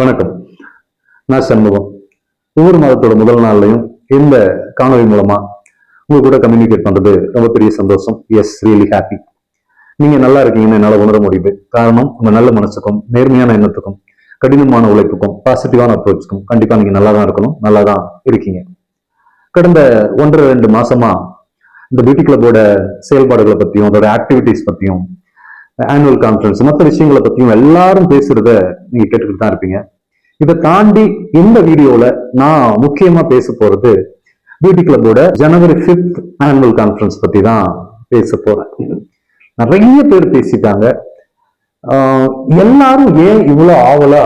வணக்கம். நான் சண்முகம். ஒவ்வொரு மாதத்தோட முதல் நாள்லையும் இந்த காணொளி மூலமா உங்க கூட கம்யூனிகேட் பண்றது ரொம்ப பெரிய சந்தோஷம். எஸ் ரியலி ஹாப்பி நீங்க நல்லா இருக்கீங்கன்னு என்னால உணர முடியுது. காரணம் உங்க நல்ல மனசுக்கும் நேர்மையான எண்ணத்துக்கும் கடினமான உழைப்புக்கும் பாசிட்டிவான அப்ரோச்சுக்கும் கண்டிப்பா நீங்க நல்லா தான் இருக்கணும் நல்லா தான் இருக்கீங்க. கடந்த ஒன்றரை ரெண்டு மாசமா இந்த பியூட்டி கிளப்போட செயல்பாடுகளை பத்தியும் அதோட ஆக்டிவிட்டிஸ் பத்தியும் ஆனுவல் கான்ஃபரன்ஸ் மற்ற விஷயங்களை பத்தியும் எல்லாரும் பேசுறத நீங்க கேட்டுக்கிட்டு தான் இருப்பீங்க. இதை தாண்டி இந்த வீடியோல நான் முக்கியமா பேச போறது பியூட்டி கிளப்போட ஜனவரி ஃபிஃப்த் ஆனுவல் கான்ஃபரன்ஸ் பத்தி தான் பேச போறேன். நிறைய பேர் பேசிட்டாங்க. ஆஹ் எல்லாரும் ஏன் இவ்வளவு ஆவலா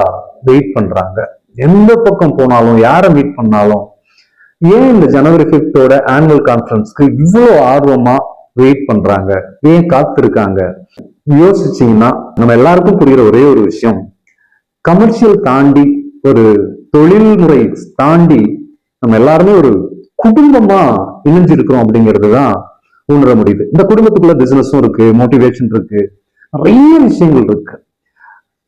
வெயிட் பண்றாங்க? எந்த பக்கம் போனாலும் யாரை மீட் பண்ணாலும் ஏன் இந்த ஜனவரி ஃபிஃப்த்தோட ஆனுவல் கான்ஃபரன்ஸ்க்கு இவ்வளோ ஆர்வமா வெயிட் பண்றாங்க? ஏன் காத்திருக்காங்க? யோசிச்சீங்கன்னா நம்ம எல்லாருக்கும் புரிகிற ஒரே ஒரு விஷயம். கமர்ஷியல் தாண்டி ஒரு தொழில்முறை தாண்டி நம்ம எல்லாருமே ஒரு குடும்பமா இணைஞ்சிருக்கிறோம் அப்படிங்கிறது தான் உணர முடியுது. இந்த குடும்பத்துக்குள்ள பிசினஸும் இருக்கு மோட்டிவேஷன் இருக்கு நிறைய விஷயங்கள் இருக்கு.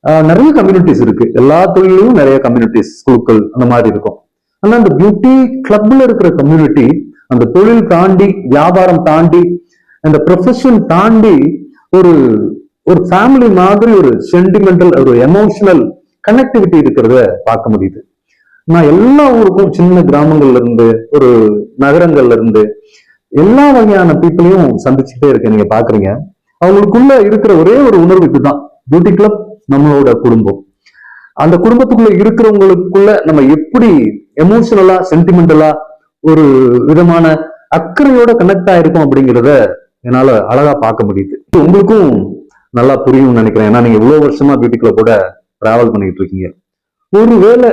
ஆஹ் நிறைய கம்யூனிட்டிஸ் இருக்கு. எல்லா தொழிலும் நிறைய கம்யூனிட்டிஸ் குழுக்கள் அந்த மாதிரி இருக்கும். ஆனா அந்த பியூட்டி கிளப்ல இருக்கிற கம்யூனிட்டி அந்த தொழில் தாண்டி வியாபாரம் தாண்டி அந்த ப்ரொஃபஷன் தாண்டி ஒரு ஒரு ஃபேமிலி மாதிரி ஒரு சென்டிமெண்டல் ஒரு எமோஷனல் கனெக்டிவிட்டி இருக்கிறத பார்க்க முடியுது. நான் எல்லா ஊருக்கும் சின்ன கிராமங்கள்ல இருந்து ஒரு நகரங்கள்ல இருந்து எல்லா வகையான பீப்புளையும் சந்திச்சுட்டே இருக்கேன். நீங்க பாக்குறீங்க அவங்களுக்குள்ள இருக்கிற ஒரே ஒரு உணர்வு இதுதான். பியூட்டி கிளப் நம்மளோட குடும்பம். அந்த குடும்பத்துக்குள்ள இருக்கிறவங்களுக்குள்ள நம்ம எப்படி எமோஷனலா சென்டிமெண்டலா ஒரு விதமான அக்கறையோட கனெக்ட் ஆயிருக்கும் அப்படிங்கிறத என்னால அழகா பார்க்க முடியுது. உங்களுக்கும் நல்லா புரியும்னு நினைக்கிறேன். ஏன்னா நீங்க இவ்வளவு வருஷமா பியூட்டி கிளப்போட டிராவல் பண்ணிட்டு இருக்கீங்க. ஒருவேளை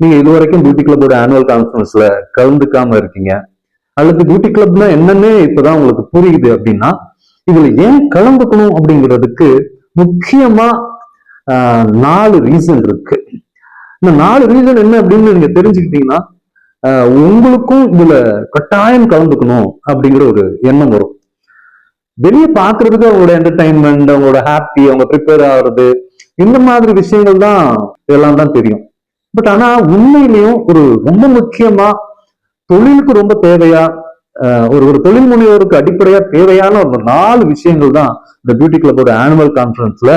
நீங்க இது வரைக்கும் பியூட்டி கிளப்போட ஆனுவல் கான்ஃபரன்ஸ்ல கலந்துக்காம இருக்கீங்க. அல்லது பியூட்டி கிளப்னா என்னன்னே இப்பதான் உங்களுக்கு புரியுது அப்படின்னா இதுல ஏன் கலந்துக்கணும் அப்படிங்கிறதுக்கு முக்கியமா ஆஹ், நாலு ரீசன் இருக்கு. இந்த நாலு ரீசன் என்ன அப்படின்னு நீங்க தெரிஞ்சுக்கிட்டீங்கன்னா ஆஹ், உங்களுக்கும் இதுல கட்டாயம் கலந்துக்கணும் அப்படிங்கிற ஒரு எண்ணம் வரும். வெளியே பாக்குறதுக்கு அவங்களோட என்டர்டைன்மெண்ட் அவங்களோட ஹாப்பி அவங்க ப்ரிப்பேர் ஆகுறது இந்த மாதிரி விஷயங்கள் தான் இதெல்லாம் தான் தெரியும். பட் ஆனா உண்மையிலையும் ஒரு ரொம்ப முக்கியமா தொழிலுக்கு ரொம்ப தேவையா ஒரு ஒரு தொழில் முனைவோருக்கு அடிப்படையா தேவையான ஒரு நாலு விஷயங்கள் தான் இந்த பியூட்டி கிளப்போட ஆனுவல் கான்ஃபரன்ஸ்ல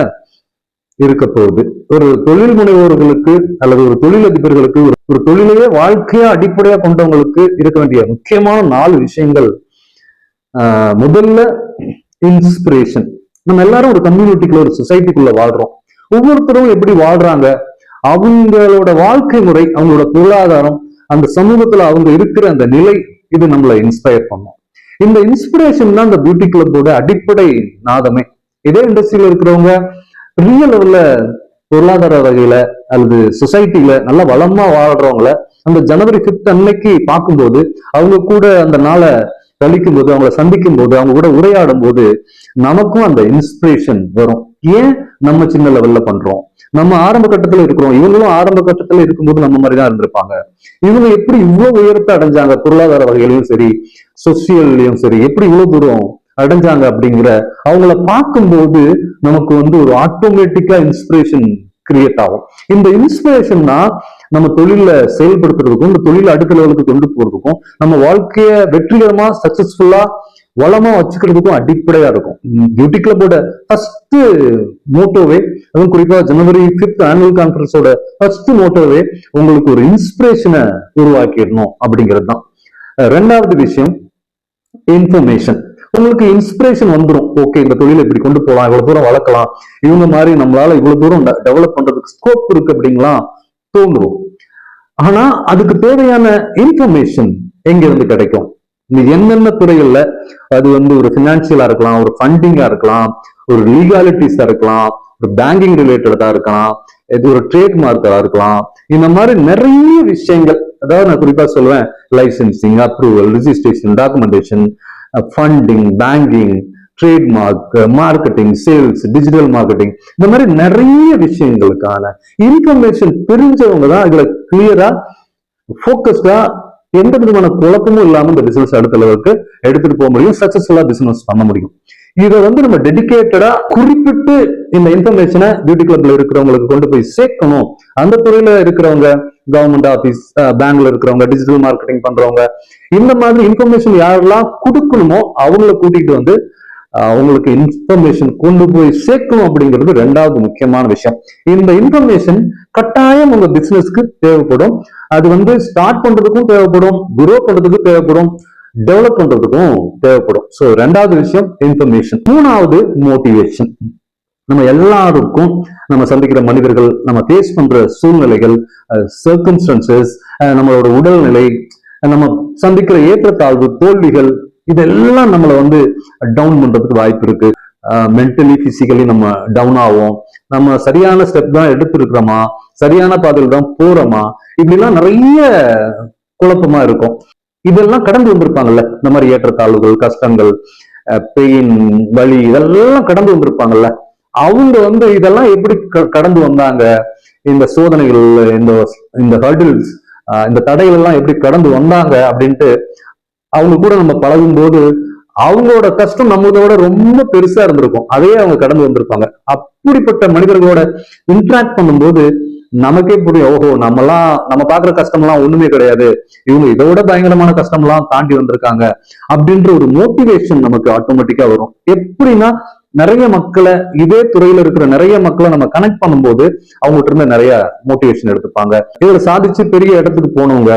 இருக்க போகுது. ஒரு தொழில் முனைவோர்களுக்கு அல்லது ஒரு தொழிலதிபர்களுக்கு ஒரு ஒரு தொழிலையே வாழ்க்கையா அடிப்படையா கொண்டவங்களுக்கு இருக்க வேண்டிய முக்கியமான நாலு விஷயங்கள் ஆஹ், முதல்ல இன்ஸ்பிரேஷன் நம்ம எல்லாரும் ஒரு கம்யூனிட்டிக்குள்ள ஒரு சொசைட்டிக்குள்ள வாழ்றோம். ஒவ்வொருத்தரும் எப்படி வாழ்றாங்க? அவங்களோட வாழ்க்கை முறை அவங்களோட பொருளாதாரம் அந்த சமூகத்துல அவங்க இருக்கிற அந்த நிலை இது நம்மளை இன்ஸ்பயர் பண்ணும். இந்த இன்ஸ்பிரேஷன் தான் இந்த பியூட்டி கிளப்போட அடிப்படை நாதமே. இதே இண்டஸ்ட்ரியில இருக்கிறவங்க பெரிய லெவல்ல பொருளாதார வகையில அல்லது சொசைட்டில நல்ல வளமா வாழ்றவங்கள அந்த ஜனவரி பிப்த் அன்னைக்கு பார்க்கும்போது அவங்க கூட அந்த நாளை கழிக்கும் போது அவங்கள சந்திக்கும் போது அவங்க கூட உரையாடும் போது நமக்கும் அந்த இன்ஸ்பிரேஷன் வரும். ஏன் நம்ம சின்ன லெவல்ல பண்றோம்? நம்ம ஆரம்ப கட்டத்துல இருக்கிறோம். இவங்களும் ஆரம்ப கட்டத்துல இருக்கும்போது நம்ம மாதிரி தான் இருந்திருப்பாங்க. இவங்க எப்படி இவ்வளவு உயரத்தை அடைஞ்சாங்க? பொருளாதார வகையிலையும் சரி சொசியல்லையும் சரி எப்படி இவ்வளவு தூரம் அடைஞ்சாங்க அப்படிங்கிற அவங்கள பார்க்கும்போது நமக்கு வந்து ஒரு ஆட்டோமேட்டிக்கா இன்ஸ்பிரேஷன் கிரியேட் ஆகும். இந்த இன்ஸ்பிரேஷன் தான் நம்ம தொழில செயல்படுத்துறதுக்கும் இந்த தொழில் அடுத்த லெவலுக்கு கொண்டு போறதுக்கும் நம்ம வாழ்க்கைய வெற்றிகரமா சக்சஸ்ஃபுல்லா வளமா வச்சுக்கிறதுக்கும் அடிப்படையா இருக்கும். பியூட்டி கிளப்போட ஃபர்ஸ்ட் மோட்டோவே அதுவும் குறிப்பா ஜனவரி பிப்த் ஆனுவல் கான்ஃபரன்ஸோட ஃபர்ஸ்ட் மோட்டோவே உங்களுக்கு ஒரு இன்ஸ்பிரேஷனை உருவாக்கிடணும் அப்படிங்கிறது தான். ரெண்டாவது விஷயம் இன்ஃபர்மேஷன் உங்களுக்கு இன்ஸ்பிரேஷன் வந்துடும் ஓகே இந்த தொழில் இப்படி கொண்டு போகலாம் இவ்வளவு தூரம் வளர்க்கலாம். இவங்க மாதிரி நம்மளால இவ்வளவு தூரம் டெவலப் பண்றதுக்கு ஸ்கோப் இருக்கு அப்படிங்களா? தோன்றும். ஆனா அதுக்கு தேவையான இன்ஃபர்மேஷன் எங்க இருந்து கிடைக்கும்? இந்த என்னென்ன துறைகள்ல? அது வந்து ஒரு பினான்சியலா இருக்கலாம் ஒரு ஃபண்டிங்கா இருக்கலாம் ஒரு லீகாலிட்டிஸா இருக்கலாம் ஒரு பேங்கிங் ரிலேட்டடா இருக்கலாம் இது ஒரு ட்ரேட் மார்க்கா இருக்கலாம். இந்த மாதிரி நிறைய விஷயங்கள் அதாவது நான் குறிப்பா சொல்லுவேன் licensing approval registration documentation funding banking trademark marketing sales digital marketing இந்த மாதிரி நிறைய விஷயங்களுக்கான இன்ஃபர்மேஷன் தெரிஞ்சவங்க தான் இதுல கிளியரா ஃபோக்கஸ்டா எந்த விதமான குழப்பமும் இல்லாம இந்த பிசினஸ் அடுத்த அளவுக்கு எடுத்துட்டு போக முடியும் சக்சஸ்ஃபுல்லா பிசினஸ் பண்ண முடியும். இதை வந்து நம்ம டெடிகேட்டடா குறிப்பிட்டு இந்த இன்ஃபர்மேஷனை பியூட்டி கிளப்ல இருக்கிறவங்களுக்கு கொண்டு போய் சேர்க்கணும். அந்த துறையில இருக்கிறவங்க கவர்மெண்ட் ஆபீஸ் பேங்க்ல இருக்கிறவங்க டிஜிட்டல் மார்க்கெட்டிங் பண்றவங்க இந்த மாதிரி இன்ஃபர்மேஷன் யாரெல்லாம் கொடுக்கணுமோ அவங்கள கூட்டிட்டு வந்து அவங்களுக்கு இன்ஃபர்மேஷன் கொண்டு போய் சேர்க்கணும் அப்படிங்கிறது ரெண்டாவது முக்கியமான விஷயம். இந்த இன்ஃபர்மேஷன் கட்டாயம் உங்க பிசினஸ்க்கு தேவைப்படும். அது வந்து ஸ்டார்ட் பண்றதுக்கும் தேவைப்படும் குரோ பண்றதுக்கும் தேவைப்படும் டெவலப் பண்றதுக்கும் தேவைப்படும். ஸோ ரெண்டாவது விஷயம் இன்ஃபர்மேஷன் மூணாவது மோட்டிவேஷன் நம்ம எல்லாருக்கும் நம்ம சந்திக்கிற மனிதர்கள் நம்ம ஃபேஸ் பண்ற சூழ்நிலைகள் சர்க்கம்ஸ்டன்சஸ் நம்மளோட உடல்நிலை நம்ம சந்திக்கிற ஏற்றத்தாழ்வு தோல்விகள் இதெல்லாம் நம்மளை வந்து டவுன் பண்றதுக்கு வாய்ப்பு இருக்கு. மென்டலி பிசிக்கலி நம்ம டவுன் ஆகும் நம்ம சரியான ஸ்டெப் தான் எடுத்திருக்கிறோமா? சரியான பாதையில் தான் போறோமா? இப்படிலாம் நிறைய குழப்பமா இருக்கும். இதெல்லாம் கடந்து வந்திருப்பாங்கல்ல? இந்த மாதிரி ஏற்றத்தாழ்வுகள் கஷ்டங்கள் பெயின் வலி இதெல்லாம் கடந்து வந்திருப்பாங்கல்ல? அவங்க வந்து இதெல்லாம் எப்படி க- கடந்து வந்தாங்க? இந்த சோதனைகள் இந்த இந்த ஹர்டில்ஸ் இந்த தடைகள் எல்லாம் எப்படி கடந்து வந்தாங்க? அப்படின்ட்டு அவங்க கூட நம்ம பழகும் போது அவங்களோட கஷ்டம் நம்மளோட விட ரொம்ப பெருசா இருந்திருக்கும். அதையே அவங்க கடந்து வந்திருப்பாங்க. அப்படிப்பட்ட மனிதர்களோட இன்ட்ராக்ட் பண்ணும்போது நமக்கே புரியும் ஓஹோ நம்மலாம் நம்ம பாக்குற கஷ்டம்லாம் ஒண்ணுமே கிடையாது. இவங்க இதோட பயங்கரமான கஷ்டம்லாம் தாண்டி வந்திருக்காங்க. அப்படின்ற ஒரு மோட்டிவேஷன் நமக்கு ஆட்டோமேட்டிக்கா வரும். எப்படின்னா நிறைய மக்களை இதே துறையில இருக்கிற நிறைய மக்களை நம்ம கனெக்ட் பண்ணும்போது அவங்ககிட்ட இருந்து நிறைய மோட்டிவேஷன் எடுத்துப்பாங்க. இதுல சாதிச்சு பெரிய இடத்துக்கு போனவங்க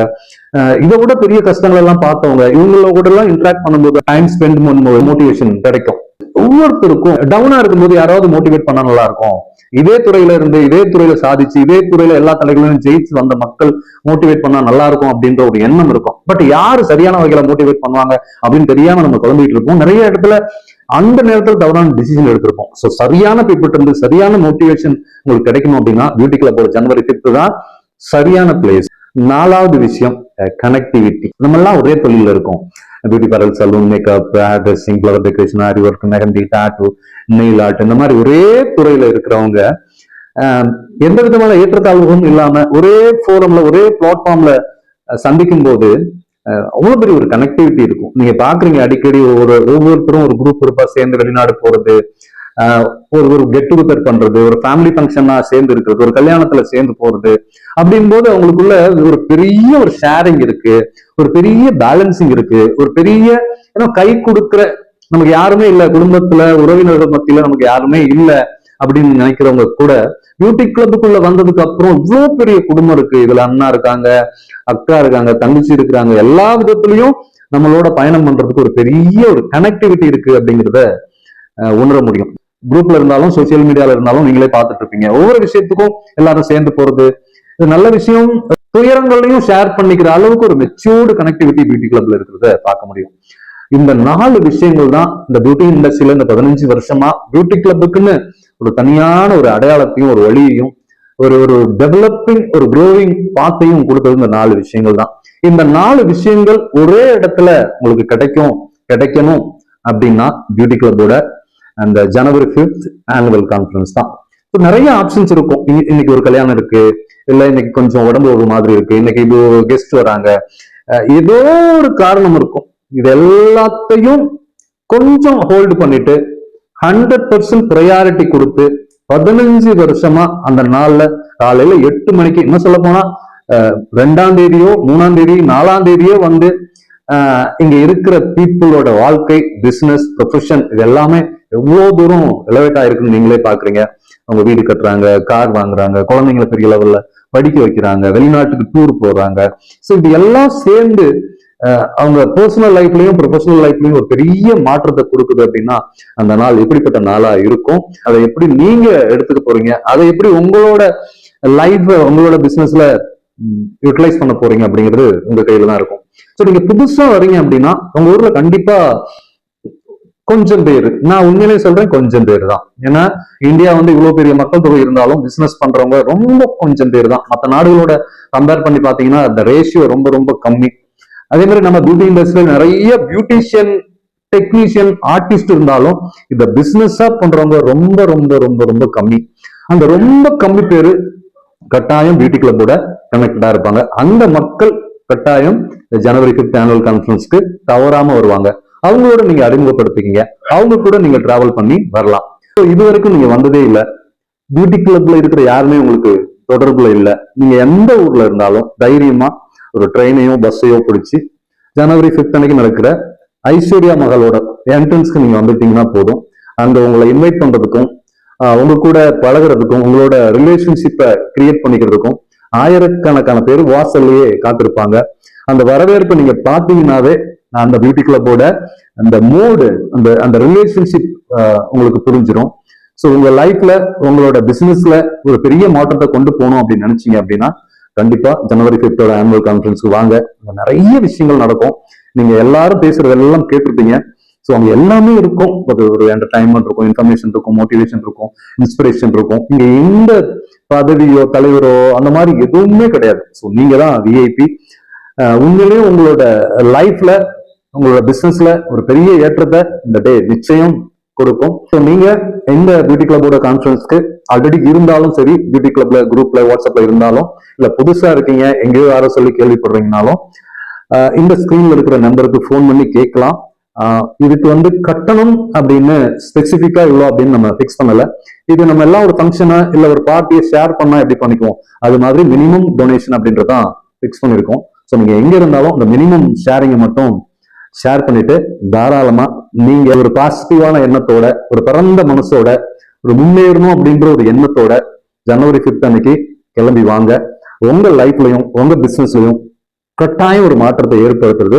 இதை விட பெரிய கஷ்டங்கள் எல்லாம் பார்த்தவங்க இவங்கள கூட எல்லாம் இன்ட்ராக்ட் பண்ணும்போது டைம் ஸ்பெண்ட் பண்ணும்போது மோட்டிவேஷன் கிடைக்கும். ஒவ்வொருத்தருக்கும் டவுனா இருக்கும்போது யாராவது மோட்டிவேட் பண்ணா நல்லா இருக்கும். இதே துறையில இருந்து இதே துறையில சாதிச்சு இதே துறையில எல்லா தலைகளிலும் ஜெயிச்சு வந்த மக்கள் மோட்டிவேட் பண்ணா நல்லா இருக்கும் அப்படின்ற ஒரு எண்ணம் இருக்கும். பட் யாரு சரியான வகையில மோட்டிவேட் பண்ணுவாங்க அப்படின்னு தெரியாம நம்ம குழம்பிட்டு இருப்போம். நிறைய இடத்துல அந்த நேரத்தில் தவறான டிசிஷன் எடுத்திருப்போம். சோ சரியான பீப்புள் இருந்து சரியான மோட்டிவேஷன் உங்களுக்கு கிடைக்கணும் அப்படின்னா பியூட்டி கிளப்போட ஜனவரி ஃபிஃப்த் தான் சரியான பிளேஸ் நாலாவது விஷயம் கனெக்டிவிட்டி நம்ம எல்லாம் ஒரே தொழில இருக்கோம். Beauty parlour saloon makeup hair dressing flower decoration aari work mehndi tattoo nail art இந்த மாதிரி ஒரே துறையில இருக்கிறவங்க ஆஹ், எந்த விதமான ஏற்றத்தாழ்வுகளும் இல்லாம ஒரே ஃபோரம்ல ஒரே பிளாட்ஃபார்ம்ல சந்திக்கும் போது அவ்வளோ பெரிய ஒரு கனெக்டிவிட்டி இருக்கும். நீங்க பாக்குறீங்க அடிக்கடி ஒரு ஒவ்வொருத்தரும் ஒரு குரூப் குரூப்பா சேர்ந்து வெளிநாடு போறது ஒரு ஒரு கெட் டுகெதர் பண்றது ஒரு ஃபேமிலி ஃபங்க்ஷனா சேர்ந்து இருக்கிறது ஒரு கல்யாணத்துல சேர்ந்து போறது அப்படின் போது அவங்களுக்குள்ள ஒரு பெரிய ஒரு ஷேரிங் இருக்கு ஒரு பெரிய பேலன்சிங் இருக்கு ஒரு பெரிய ஏன்னா கை கொடுக்குற நமக்கு யாருமே இல்லை குடும்பத்துல உறவினர்கள் மத்தியில நமக்கு யாருமே இல்லை அப்படின்னு நினைக்கிறவங்க கூட பியூட்டி கிளப்புக்குள்ள வந்ததுக்கு அப்புறம் இவ்வளவு பெரிய குடும்பம் இருக்கு. இதுல அண்ணா இருக்காங்க அக்கா இருக்காங்க தங்கச்சி இருக்கிறாங்க எல்லா விதத்துலயும் நம்மளோட பயணம் பண்றதுக்கு ஒரு பெரிய ஒரு கனெக்டிவிட்டி இருக்கு அப்படிங்கிறத உணர முடியும். குரூப்ல இருந்தாலும் சோசியல் மீடியால இருந்தாலும் நீங்களே பார்த்துட்டு இருப்பீங்க. ஒவ்வொரு விஷயத்துக்கும் எல்லாரும் சேர்ந்து போறது இது நல்ல விஷயம். துயரங்களையும் ஷேர் பண்ணிக்கிற அளவுக்கு ஒரு மெச்சூர்டு கனெக்டிவிட்டி பியூட்டி கிளப்ல இருக்கிறத பார்க்க முடியும். இந்த நாலு விஷயங்கள் தான் இந்த பியூட்டி இண்டஸ்ட்ரியில இந்த பதினஞ்சு வருஷமா பியூட்டி கிளப்புக்குன்னு ஒரு தனியான ஒரு அடையாளத்தையும் ஒரு வழியையும் ஒரு ஒரு டெவலப்பிங் ஒரு க்ரோவிங் பாத்தையும் கொடுத்தது இந்த நாலு விஷயங்கள் தான். இந்த நாலு விஷயங்கள் ஒரே இடத்துல உங்களுக்கு கிடைக்கும் கிடைக்கணும் அப்படின்னா பியூட்டி கிளப்போட அந்த ஜனவரி ஃபிஃப்த் ஆனுவல் கான்ஃபரன்ஸ் தான். இப்போ நிறைய ஆப்ஷன்ஸ் இருக்கும். இன்னைக்கு ஒரு கல்யாணம் இருக்கு இல்லை இன்னைக்கு கொஞ்சம் உடம்பு ஒரு மாதிரி இருக்கு இன்னைக்கு இது கெஸ்ட் வராங்க. ஏதோ ஒரு காரணம் இருக்கும். இது எல்லாத்தையும் கொஞ்சம் ஹோல்டு பண்ணிட்டு ஹண்ட்ரட் பர்சன்ட் ப்ரையாரிட்டி கொடுத்து பதினஞ்சு வருஷமா அந்த நாள்ல காலையில எட்டு மணிக்கு இன்னும் சொல்ல போனா அஹ், ரெண்டாம் தேதியோ மூணாம் தேதி நாலாம் தேதியோ வந்து இங்க இருக்கிற பீப்புளோட வாழ்க்கை பிசினஸ் ப்ரொஃபஷன் இது எல்லாமே எவ்வளவு தூரம் எலவேட் ஆயிருக்குன்னு நீங்களே பாக்குறீங்க. அவங்க வீடு கட்டுறாங்க கார் வாங்குறாங்க குழந்தைங்களை பெரிய லெவல்ல படிக்க வைக்கிறாங்க வெளிநாட்டுக்கு டூர் போறாங்க. ஸோ இது எல்லாம் சேர்ந்து அவங்க பர்சனல் லைஃப்லயும் ப்ரொஃபஷனல் லைஃப்லயும் ஒரு பெரிய மாற்றத்தை கொடுக்குது அப்படின்னா அந்த நாள் எப்படிப்பட்ட நாளா இருக்கும்? அதை எப்படி நீங்க எடுத்துக்க போறீங்க? அதை எப்படி உங்களோட லைஃப் உங்களோட பிசினஸ்ல யூட்டிலைஸ் பண்ண போறீங்க அப்படிங்கிறது உங்க கையில தான் இருக்கும். ஸோ நீங்க புதுசா வரீங்க அப்படின்னா உங்க ஊர்ல கண்டிப்பா கொஞ்சம் பேர் நான் உண்மையிலேயே சொல்றேன் கொஞ்சம் பேர் தான். ஏன்னா இந்தியா வந்து இவ்வளவு பெரிய மக்கள் தொகை இருந்தாலும் பிசினஸ் பண்றவங்க ரொம்ப கொஞ்சம் பேர் தான். மற்ற நாடுகளோட கம்பேர் பண்ணி பாத்தீங்கன்னா அந்த ரேஷியோ ரொம்ப ரொம்ப கம்மி. அதே மாதிரி நம்ம பியூட்டி இண்டஸ்ட்ரியில் நிறைய பியூட்டிஷியன் டெக்னீஷியன் ஆர்டிஸ்ட் இருந்தாலும் இந்த பிசினஸா பண்றவங்க ரொம்ப ரொம்ப ரொம்ப ரொம்ப கம்மி. அந்த ரொம்ப கம்மி பேரு கட்டாயம் பியூட்டி கிளப்போட கனெக்டடா இருப்பாங்க. அந்த மக்கள் கட்டாயம் ஜனவரி பிப்த் ஆனுவல் கான்ஃபரன்ஸ்க்கு தவறாம வருவாங்க. அவங்களோட நீங்க அறிமுகப்படுத்திக்கிங்க. அவங்க கூட நீங்க டிராவல் பண்ணி வரலாம். ஸோ இது வரைக்கும் நீங்க வந்ததே இல்லை. பியூட்டி கிளப்ல இருக்கிற யாருமே உங்களுக்கு தொடர்புல இல்லை. நீங்க எந்த ஊர்ல இருந்தாலும் தைரியமா ஒரு ட்ரெயினையோ பஸ்ஸையோ பிடிச்சி ஜனவரி ஃபிஃப்த் அன்னைக்கு நடக்கிற ஐஸ்வர்யா மகளோட என்ட்ரன்ஸ்க்கு நீங்க வந்துட்டீங்கன்னா போதும். அங்க உங்களை இன்வைட் பண்றதுக்கும் உங்க கூட பழகுறதுக்கும் உங்களோட ரிலேஷன்ஷிப்பை கிரியேட் பண்ணிக்கிறதுக்கும் ஆயிரக்கணக்கான பேர் வாசல்லையே காத்திருப்பாங்க. அந்த வரவேற்பை நீங்க பாத்தீங்கன்னாவே அந்த பியூட்டி கிளப்போட அந்த மூடு அந்த அந்த ரிலேஷன்ஷிப் உங்களுக்கு புரிஞ்சிடும் ஸோ உங்க லைஃப்ல உங்களோட பிசினஸ்ல ஒரு பெரிய மாற்றத்தை கொண்டு போகணும் அப்படின்னு நினைச்சீங்க அப்படின்னா கண்டிப்பா ஜனவரி பிப்தோட ஆனுவல் கான்ஃபரன்ஸ்க்கு வாங்க. நிறைய விஷயங்கள் நடக்கும். நீங்க எல்லாரும் பேசுறதெல்லாம் கேட்டிருப்பீங்க. ஸோ அங்க எல்லாமே இருக்கும். ஒரு ஒரு என்டர்டைன்மெண்ட் இருக்கும் இன்ஃபர்மேஷன் இருக்கும் மோட்டிவேஷன் இருக்கும் இன்ஸ்பிரேஷன் இருக்கும். இங்க எந்த பதவியோ தலைவரோ அந்த மாதிரி எதுவுமே கிடையாது. ஸோ நீங்க தான் விஐபி உண்மையிலேயே உங்களோட லைஃப்ல உங்களோட பிசினஸ்ல ஒரு பெரிய ஏற்றத்தை இந்த டே நிச்சயம் கொடுக்கும். ஸோ நீங்க எந்த பியூட்டி கிளப்போட கான்ஃபரன்ஸ்க்கு ஆல்ரெடி இருந்தாலும் சரி பியூட்டி கிளப்ல குரூப்ல வாட்ஸ்அப்ல இருந்தாலும் இல்ல புதுசா இருக்கீங்க எங்கேயோ யாரோ சொல்லி கேள்விப்படுறீங்கனாலும் இந்த ஸ்கிரீன்ல இருக்கிற நம்பருக்கு ஃபோன் பண்ணி கேட்கலாம். இதுக்கு வந்து கட்டணம் அப்படின்னு ஸ்பெசிஃபிக்கா இவ்வளோ அப்படின்னு நம்ம ஃபிக்ஸ் பண்ணல. இது நம்ம எல்லாம் ஒரு ஃபங்க்ஷனை இல்ல ஒரு பார்ட்டியை ஷேர் பண்ணா எப்படி பண்ணிக்குவோம்? அது மாதிரி மினிமம் டொனேஷன் அப்படின்றதான் ஃபிக்ஸ் பண்ணிருக்கோம். ஸோ நீங்க எங்க இருந்தாலும் அந்த மினிமம் ஷேரிங்கை மட்டும் ஷேர் பண்ணிட்டு தாராளமா நீங்க ஒரு பாசிட்டிவான எண்ணத்தோட ஒரு பிறந்த மனசோட ஒரு முன்னேறணும் அப்படின்ற ஒரு எண்ணத்தோட ஜனவரி ஃபிஃப்த் அன்னைக்கு கிளம்பி வாங்க. உங்க லைஃப்லயும் உங்க பிசினஸ்லயும் கட்டாயம் ஒரு மாற்றத்தை ஏற்படுத்துறது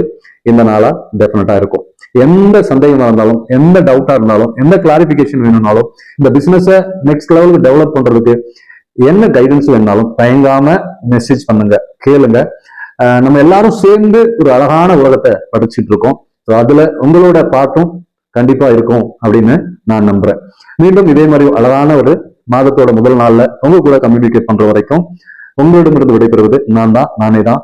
இந்த நாளா டெஃபினட்டா இருக்கும். எந்த சந்தேகமா இருந்தாலும் எந்த டவுட்டா இருந்தாலும் எந்த கிளாரிபிகேஷன் வேணும்னாலும் இந்த பிசினஸ நெக்ஸ்ட் லெவலுக்கு டெவலப் பண்றதுக்கு என்ன கைடன்ஸ் வேணாலும் தயங்காம மெசேஜ் பண்ணுங்க கேளுங்க. நம்ம எல்லாரும் சேர்ந்து ஒரு அழகான உலகத்தை படிச்சுட்டு இருக்கோம். ஸோ அதுல உங்களோட பாட்டும் கண்டிப்பா இருக்கும் அப்படின்னு நான் நம்புறேன். மீண்டும் இதே மாதிரி அழகான ஒரு மாதத்தோட முதல் நாள்ல உங்க கூட கம்யூனிகேட் பண்ற வரைக்கும் உங்களிடமிருந்து விடைபெறுவது நான் தான் நானே தான்